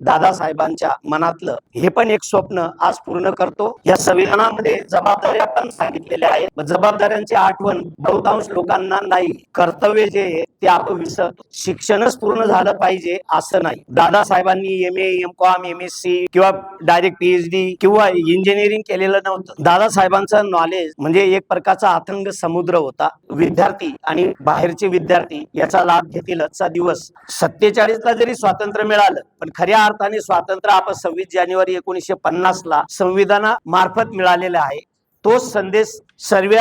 दादासाहेबांच्या मनातलं हे पण एक स्वप्न आज पूर्ण करतो. या संविधानामध्ये जबाबदाऱ्या पण सांगितलेल्या आहेत. जबाबदाऱ्यांची आठवण बहुतांश लोकांना नाही. कर्तव्य जे आहे ते आपण विसरतो शिक्षणच पूर्ण झालं पाहिजे असं नाही. दादासाहेबांनी M A M com M S C किंवा डायरेक्ट पीएचडी किंवा इंजिनिअरिंग केलेलं नव्हतं. दादासाहेबांचं नॉलेज म्हणजे एक प्रकारचा अथंग समुद्र होता. विद्यार्थी आणि बाहेरचे विद्यार्थी याचा लाभ घेतील आजचा दिवस सत्तेचाळीस ला जरी स्वातंत्र्य मिळालं पण खऱ्या अर्थाने स्वातंत्र्य आपण सव्वीस जानेवारी एकोणीसशे पन्नास ला संविधाना मार्फत मिळालेला आहे. तोच संदेश सर्व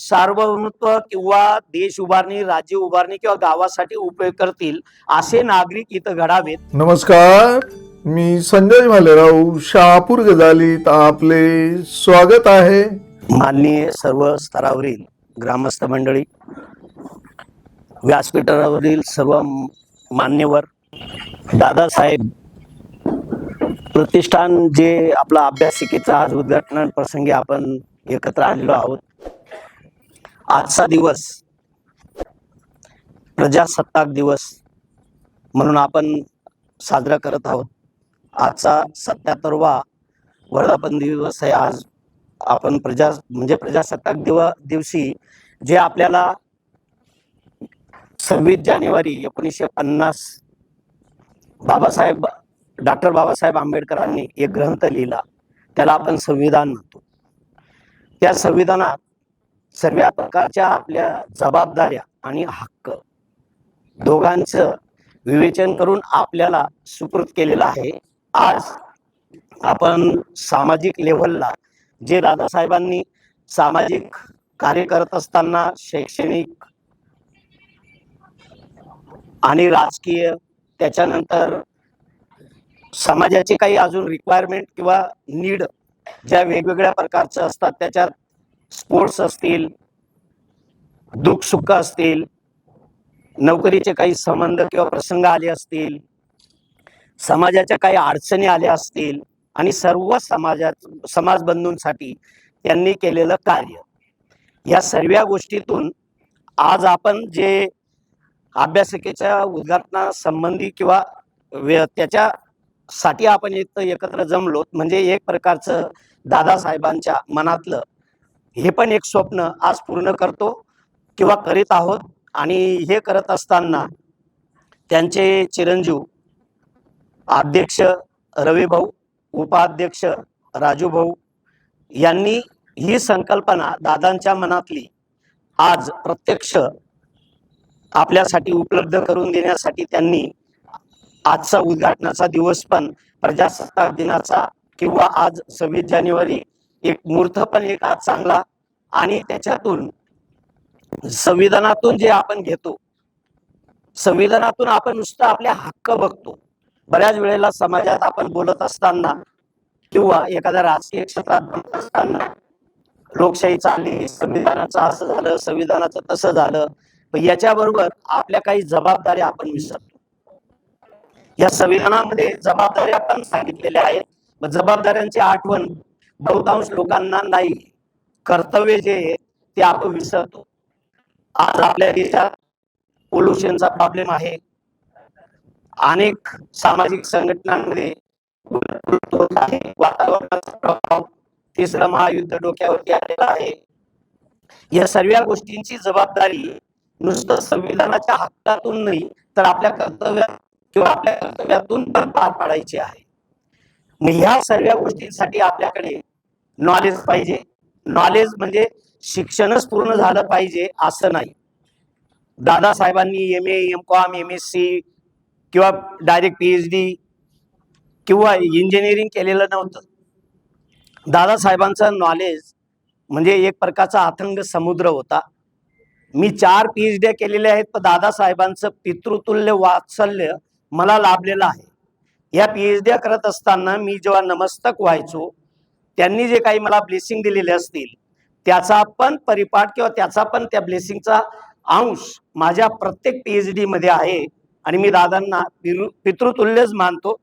सार्वभौमत्व किंवा देश उभारणी राज्य उभारणी किंवा गावासाठी उपयोग करतील असे नागरिक इथं घडावेत. नमस्कार मी संजय भालेराव शहापूर गजालीत आपले स्वागत आहे. माननीय सर्व स्तरावरील ग्रामस्थ मंडळी व्यासपीठावरील सर्व मान्यवर दादासाहेब प्रतिष्ठान जे आपला अभ्यासिकेचा आज उद्घाटन प्रसंगी आपण एकत्र आलेलो आहोत. आजचा दिवस प्रजासत्ताक दिवस म्हणून आपण साजरा करत आहोत. आजचा सत्याहत्तरवा वर्धापन दिवस आहे. आज आपण प्रजा म्हणजे प्रजासत्ताक दिव दिवशी जे आपल्याला सव्वीस जानेवारी एकोणीसशे पन्नास बाबासाहेब डॉक्टर बाबासाहेब आंबेडकरांनी एक ग्रंथ लिहिला. त्याला आपण संविधान म्हणतो. त्या संविधानात सर्व प्रकारच्या आपल्या जबाबदाऱ्या आणि हक्क दोघांचं विवेचन करून आपल्याला सुकृत केलेलं आहे. आज आपण सामाजिक लेव्हलला जे दादासाहेबांनी सामाजिक कार्य करत असताना शैक्षणिक आणि राजकीय त्याच्यानंतर समाजाचे काही अजून रिक्वायरमेंट किंवा नीड ज्या वेगवेगळ्या प्रकारचं असतात त्याच्यात स्पोर्ट्स असतील दुःख सुख असतील नोकरीचे काही संबंध किंवा प्रसंग आले असतील समाजाच्या काही अडचणी आल्या असतील आणि सर्व समाजात समाज बंधूंसाठी त्यांनी केलेलं कार्य. या सर्व गोष्टीतून आज आपण जे अभ्यासिकेच्या उद्घाटनासंबंधी किंवा त्याच्या साठी आपण इथं एकत्र जमलो म्हणजे एक प्रकारचं दादासाहेबांच्या मनातलं हे पण एक स्वप्न आज पूर्ण करतो किंवा करीत आहोत. आणि हे करत असताना त्यांचे चिरंजीव अध्यक्ष रविभाऊ उपाध्यक्ष राजूभाऊ यांनी ही संकल्पना दादांच्या मनातली आज प्रत्यक्ष आपल्यासाठी उपलब्ध करून देण्यासाठी त्यांनी आजचा उद्घाटनाचा दिवस पण प्रजासत्ताक दिनाचा किंवा आज सव्वीस जानेवारी एक मुहूर्त पण एक आज चांगला आणि त्याच्यातून संविधानातून जे आपण घेतो संविधानातून आपण नुसतं आपले हक्क बघतो. बऱ्याच वेळेला समाजात आपण बोलत असताना किंवा एखाद्या राजकीय क्षेत्रात बोलत असताना लोकशाही चालली संविधानाचं असं झालं संविधानाचं तसं झालं याच्याबरोबर आपल्या काही जबाबदाऱ्या आपण विसरतो. या संविधानामध्ये जबाबदाऱ्या पण सांगितलेल्या आहेत. जबाबदाऱ्यांची आठवण बहुतांश लोकांना नाही. कर्तव्य जे आहे ते आपण विसरतो. आज आपल्या देशात पोल्युशनचा प्रॉब्लेम आहे. अनेक सामाजिक संघटनांमध्ये वातावरणाचा प्रभाव तिसरं महायुद्ध डोक्यावरती आलेला आहे. या सर्व गोष्टींची जबाबदारी नुसतं संविधानाच्या हक्कातून नाही तर आपल्या कर्तव्यात किंवा आपल्या कर्तव्यातून पण पार पाडायची आहे. मग ह्या सर्व गोष्टींसाठी आपल्याकडे नॉलेज पाहिजे. नॉलेज म्हणजे शिक्षणच पूर्ण झालं पाहिजे असं नाही. दादासाहेबांनी M A M com M S C किंवा डायरेक्ट पीएचडी किंवा इंजिनिअरिंग केलेलं नव्हतं. दादासाहेबांचं नॉलेज म्हणजे एक प्रकारचा अथंग समुद्र होता. मी चार पीएच डी केलेल्या आहेत पण दादासाहेबांचं पितृतुल्य वात्सल्य मला लाभलेला आहे. या पीएच डी करत असताना मी जेव्हा नमस्तक व्हायचो त्यांनी जे काही मला ब्लेसिंग दिलेले असतील त्याचा पण परिपाठ किंवा त्याचा पण त्या ब्लेसिंगचा अंश माझ्या प्रत्येक पीएचडी मध्ये आहे. आणि मी दादांना पितृ- पितृतुल्यच मानतो.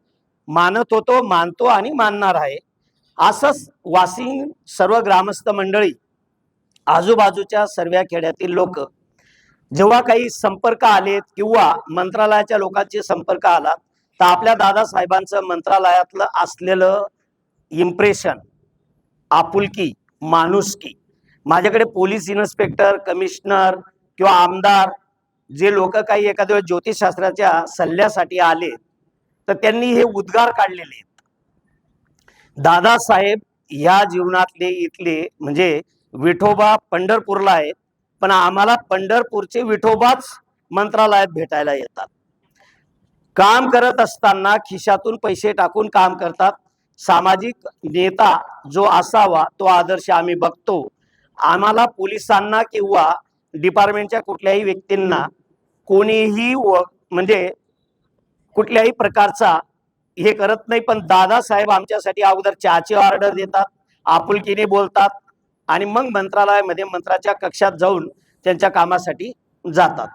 मानत होतो मानतो आणि मानणार आहे. असंच वासिंग सर्व ग्रामस्थ मंडळी आजूबाजूच्या सर्व खेड्यातील लोक जेव्हा काही संपर्क आलेत किंवा मंत्रालयाच्या लोकांचे संपर्क आला तर आपल्या दादासाहेबांचं मंत्रालयातलं असलेलं इम्प्रेशन आपुलकी माणुसकी माझ्याकडे पोलीस इन्स्पेक्टर कमिशनर किंवा आमदार जे लोक काही एखाद्या वेळेस ज्योतिषशास्त्राच्या सल्ल्यासाठी आले तर त्यांनी हे उद्गार काढलेले आहेत. दादासाहेब ह्या जीवनातले इथले म्हणजे विठोबा पंढरपूरला आहेत पण आम्हाला पंढरपूरचे विठोबाच मंत्रालयात भेटायला येतात. काम करत असताना खिशातून पैसे टाकून काम करतात. सामाजिक नेता जो असावा तो आदर्श आम्ही बघतो. आम्हाला पोलिसांना किंवा डिपार्टमेंटच्या कुठल्याही व्यक्तींना कोणीही व- म्हणजे कुठल्याही प्रकारचा हे करत नाही पण दादासाहेब आमच्यासाठी अगोदर चहाची ऑर्डर देतात आपुलकीने बोलतात. आणि मग मंत्रालयामध्ये मंत्राच्या कक्षात जाऊन त्यांच्या कामासाठी जातात.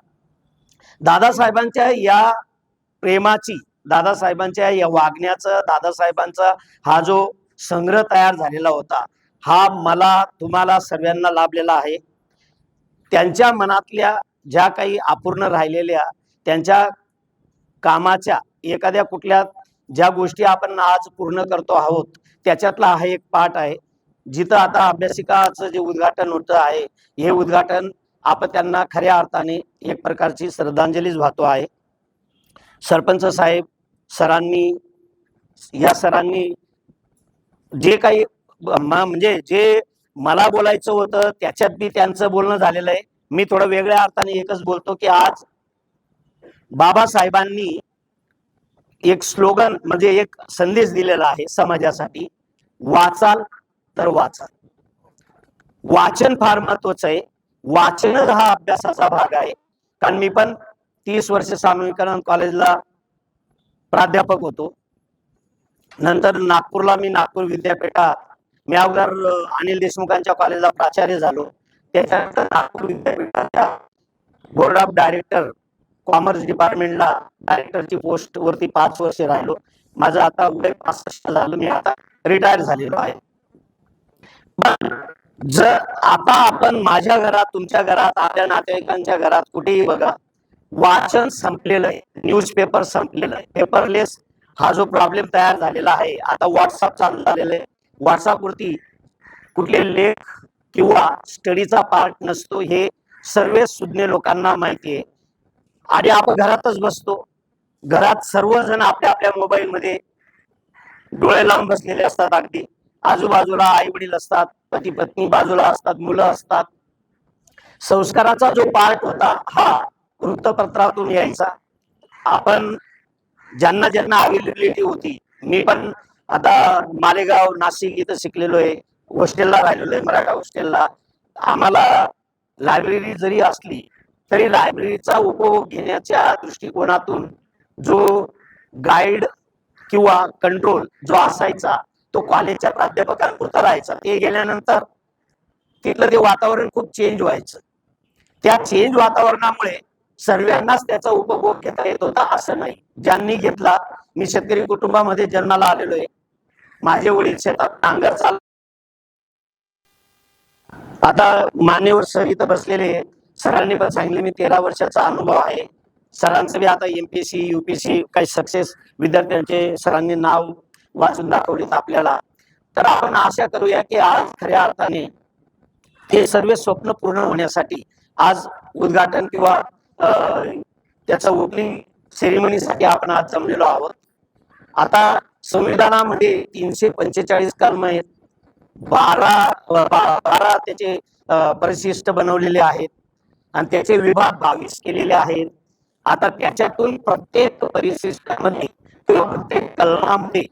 दादासाहेबांच्या या प्रेमाची दादासाहेबांच्या या वागण्याचं दादासाहेबांचा हा जो संग्रह तयार झालेला होता हा मला तुम्हाला सर्वांना लाभलेला आहे. त्यांच्या मनातल्या ज्या काही अपूर्ण राहिलेल्या त्यांच्या कामाच्या एखाद्या कुठल्या ज्या गोष्टी आपण आज पूर्ण करतो आहोत त्याच्यातला हा एक पाठ आहे. जिथं आता अभ्यासिकाचं जे उद्घाटन होतं आहे हे उद्घाटन आपण त्यांना खऱ्या अर्थाने एक प्रकारची श्रद्धांजलीच वाहतो आहे. सरपंच साहेब सरांनी या सरांनी जे काही म्हणजे जे मला बोलायचं होतं त्याच्यात बी त्यांचं बोलणं झालेलं आहे. मी थोडं वेगळ्या अर्थाने एकच बोलतो की आज बाबासाहेबांनी एक स्लोगन म्हणजे एक संदेश दिलेला आहे समाजासाठी. वाचाल तर वाचा. वाचन फार महत्वाचं आहे. वाचनच हा अभ्यासाचा भाग आहे. कारण मी पण तीस वर्ष स्वामी विवेकानंद कॉलेजला प्राध्यापक होतो. नंतर नागपूरला मी नागपूर विद्यापीठात मी अगोदर अनिल देशमुखांच्या कॉलेजला प्राचार्य झालो. त्याच्यानंतर नागपूर विद्यापीठाच्या बोर्ड ऑफ डायरेक्टर कॉमर्स डिपार्टमेंटला डायरेक्टरची पोस्ट वरती पाच वर्ष राहिलो. माझं आता वय पासष्ट झालं. मी आता रिटायर झालेलो आहे. जर आता आपण माझ्या घरात तुमच्या घरात आपल्या नातेवाईकांच्या घरात कुठेही बघा वाचन संपलेलं आहे न्यूजपेपर संपलेलं आहे पेपरलेस हा जो प्रॉब्लेम तयार झालेला आहे आता व्हॉट्सअप चालू झालेलं आहे. व्हॉट्सअप वरती कुठले लेख किंवा स्टडीचा पार्ट नसतो हे सर्व सुज्ञ लोकांना माहिती आहे. आणि आपण घरातच बसतो. घरात सर्वजण आपल्या आपल्या मोबाईल मध्ये डोळे लावून बसलेले असतात अगदी. आजूबाजूला आई वडील असतात पती पत्नी बाजूला असतात मुलं असतात. संस्काराचा जो पार्ट होता हा वृत्तपत्रातून यायचा. आपण ज्यांना ज्यांना अवेलेबिलिटी होती मी पण आता मालेगाव नाशिक इथं शिकलेलो आहे हॉस्टेलला राहिलेलो आहे मराठा हॉस्टेलला. आम्हाला लायब्ररी जरी असली तरी लायब्ररीचा उपभोग घेण्याच्या दृष्टिकोनातून जो गाईड किंवा कंट्रोल जो असायचा तो कॉलेजच्या प्राध्यापकांपुरता राहायचा. ते गेल्यानंतर तिथलं ते वातावरण खूप चेंज व्हायचं. त्या चेंज वातावरणामुळे सर्वांनाच त्याचा उपभोग घेता येत होता असं नाही. ज्यांनी घेतला मी शेतकरी कुटुंबामध्ये जन्माला आलेलो आहे. माझे वडील शेतात नांगर चाल आता मान्यवर सर इथं बसलेले सरांनी पण सांगितले मी तेरा वर्षाचा अनुभव आहे. सरांचं बी आता एमपीएससी युपीएससी काही सक्सेस विद्यार्थ्यांचे सरांनी नाव वाचून दाखवलेत आपल्याला. तर आपण आशा करूया की आज खऱ्या अर्थाने हे सर्व स्वप्न पूर्ण होण्यासाठी आज उद्घाटन किंवा त्याचा ओपनिंग सेरेमनीसाठी आपण आज जमलेलो आहोत. आता संविधानामध्ये तीनशे पंचेचाळीस कलम आहेत. बारा बारा त्याचे परिशिष्ट बनवलेले आहेत. आणि त्याचे विभाग बावीस केलेले आहेत. आता त्याच्यातून प्रत्येक परिशिष्टामध्ये किंवा प्रत्येक कलमामध्ये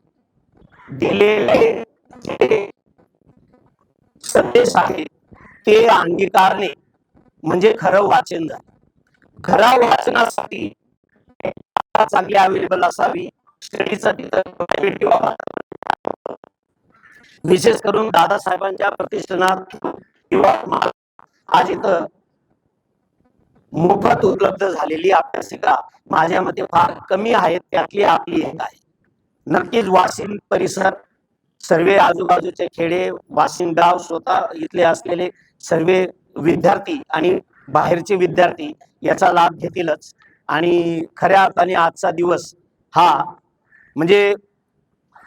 दिलेले संदेश आहेत ते अंगीकारणे म्हणजे खरं वाचन. झालं खरा वाचनासाठी चांगली अवेलेबल असावी. किंवा विशेष करून दादासाहेबांच्या प्रतिष्ठानात किंवा आज इथं मोफत उपलब्ध झालेली अभ्यासिका माझ्या मते फार कमी आहेत. त्यातली आपली एक आहे. नक्कीच वाशिम परिसर सर्व आजूबाजूचे खेडे वाशिम गाव स्वतः इथले असलेले सर्व विद्यार्थी आणि बाहेरचे विद्यार्थी याचा लाभ घेतीलच. आणि खऱ्या अर्थाने आजचा दिवस हा म्हणजे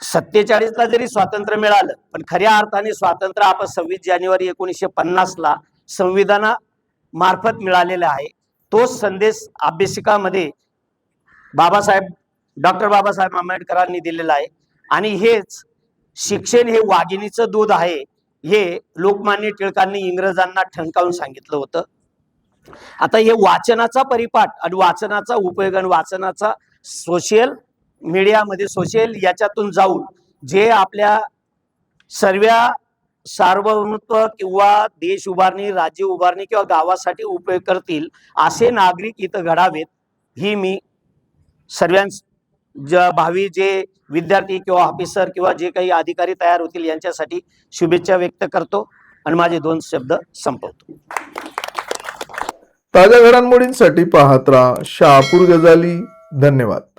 सत्तेचाळीसला जरी स्वातंत्र्य मिळालं पण खऱ्या अर्थाने स्वातंत्र्य आपण सव्वीस जानेवारी एकोणीसशे पन्नासला संविधाना मार्फत मिळालेला आहे. तोच संदेश अभ्यासिकामध्ये बाबासाहेब डॉक्टर बाबासाहेब आंबेडकरांनी दिलेलं आहे. आणि हेच शिक्षण हे वाघिणीचं दूध आहे हे लोकमान्य टिळकांनी इंग्रजांना ठणकावून सांगितलं होतं. आता हे वाचनाचा परिपाठ आणि वाचनाचा उपयोग आणि वाचनाचा सोशल मीडियामध्ये सोशल याच्यातून जाऊन जे आपल्या सर्व सार्वभौमत्व किंवा देश उभारणी राज्य उभारणी किंवा गावासाठी उपयोग करतील असे नागरिक इथं घडावेत ही मी सर्वांस ज भावी जे विद्यार्थी किंवा ऑफिसर किंवा जे काही अधिकारी तयार होतील यांच्यासाठी शुभेच्छा व्यक्त करतो आणि माझे दोन शब्द संपवतो. ताज्या घडामोडींसाठी पाहत राहा शहापूर गजाली. धन्यवाद.